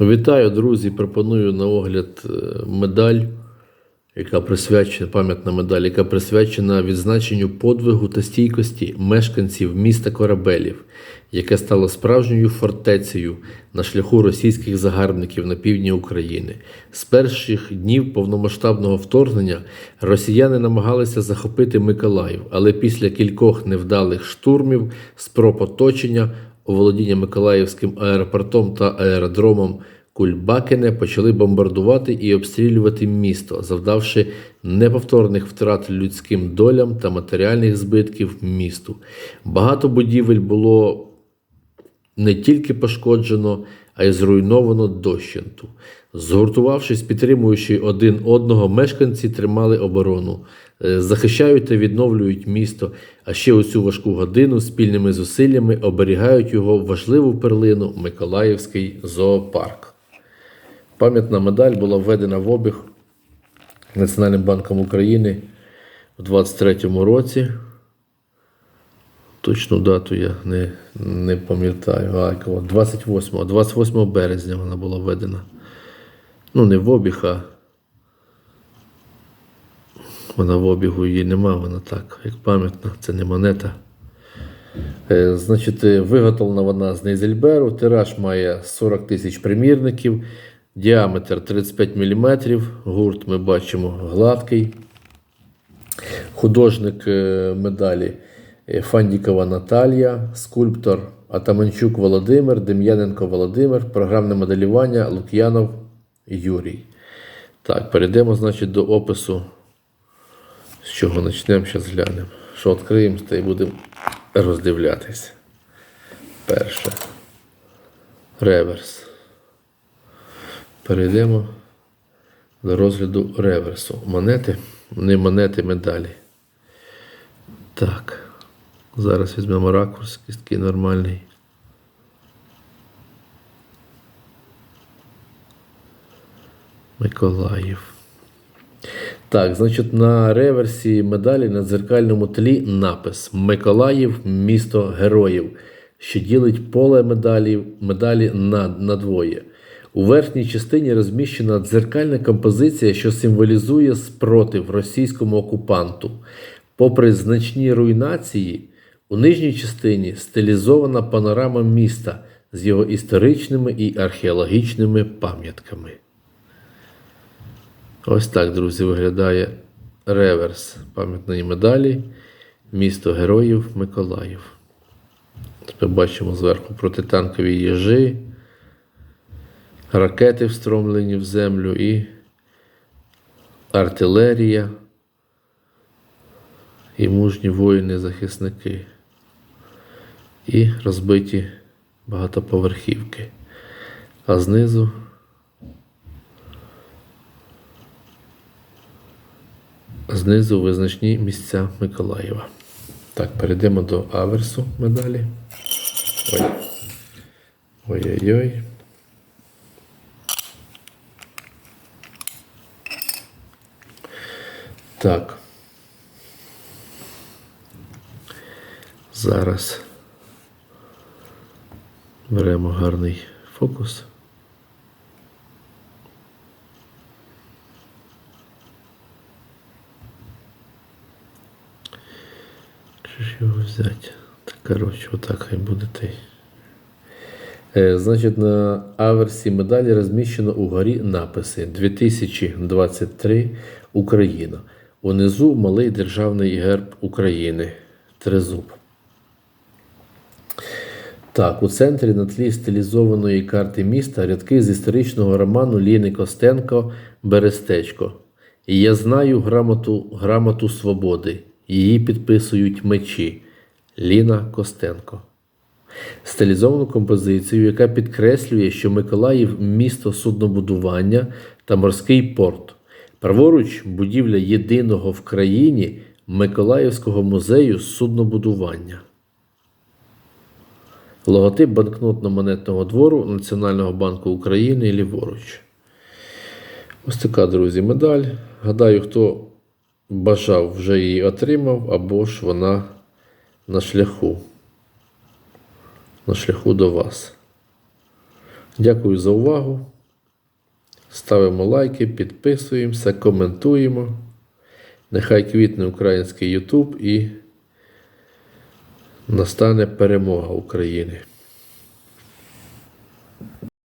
Вітаю, друзі! Пропоную на огляд е, медаль, яка присвячена, пам'ятна медаль, яка присвячена відзначенню подвигу та стійкості мешканців міста Корабелів, яке стало справжньою фортецею на шляху російських загарбників на півдні України. З перших днів повномасштабного вторгнення росіяни намагалися захопити Миколаїв, але після кількох невдалих штурмів, спроб оточення, оволодіння Миколаївським аеропортом та аеродромом Кульбакине почали бомбардувати і обстрілювати місто, завдавши неповторних втрат людським долям та матеріальних збитків місту. Багато будівель було не тільки пошкоджено, а й зруйновано дощенту. Згуртувавшись, підтримуючи один одного, мешканці тримали оборону, е, захищають та відновлюють місто, а ще у цю важку годину спільними зусиллями оберігають його важливу перлину Миколаївський зоопарк. Пам'ятна медаль була введена в обіг Національним банком України у 23-му році. Точну дату я не, не пам'ятаю. А, 28, 28 березня вона була введена. Ну, не в обіг, а вона в обігу її нема, вона так, як пам'ятна, це не монета. Е, Значить, е, виготовлена вона з Нейзельберу. Тираж має 40 тисяч примірників, діаметр 35 мм. Гурт ми бачимо гладкий. Художник е, медалі Фандікова Наталія, скульптор Атаманчук Володимир, Дем'яненко Володимир, програмне моделювання Лук'янов Юрій. Так, перейдемо, значить, до опису. З чого почнемо, зараз глянемо. Що відкриємо, та й будемо роздивлятися. Перше. Реверс. Перейдемо до розгляду реверсу. Монети, не монети, медалі. Так. Зараз візьмемо ракурс, якийсь такий нормальний. Миколаїв. Так, значить, на реверсі медалі на дзеркальному тлі напис Миколаїв місто героїв, що ділить поле медалі, медалі на, на двоє. У верхній частині розміщена дзеркальна композиція, що символізує спротив російському окупанту. Попри значні руйнації, у нижній частині стилізована панорама міста з його історичними і археологічними пам'ятками. Ось так, друзі, виглядає реверс пам'ятної медалі місто Героїв Миколаїв. Тепер бачимо зверху протитанкові їжі, ракети встромлені в землю і артилерія і мужні воїни-захисники, і розбиті багатоповерхівки. А знизу знизу визначні місця Миколаєва. Так, перейдемо до аверсу медалі. Ой. Ой-ой-ой. Так. Зараз беремо гарний фокус. Що ж його взяти? Так, коротше, отак хай буде той. Е, Значить, на аверсі медалі розміщено угорі написи 2023 Україна. Унизу малий державний герб України. Тризуб. Так, у центрі на тлі стилізованої карти міста рядки з історичного роману Ліни Костенко Берестечко. І я знаю грамоту, грамоту свободи. Її підписують мечі. Ліна Костенко. Стилізовану композицію, яка підкреслює, що Миколаїв місто суднобудування та морський порт. Праворуч будівля єдиного в країні Миколаївського музею суднобудування. Логотип банкнотно-монетного двору Національного банку України ліворуч. Ось така, друзі, медаль. Гадаю, хто бажав, вже її отримав, або ж вона на шляху. На шляху до вас. Дякую за увагу. Ставимо лайки, підписуємося, коментуємо. Нехай квітне український Ютуб і настане перемога України.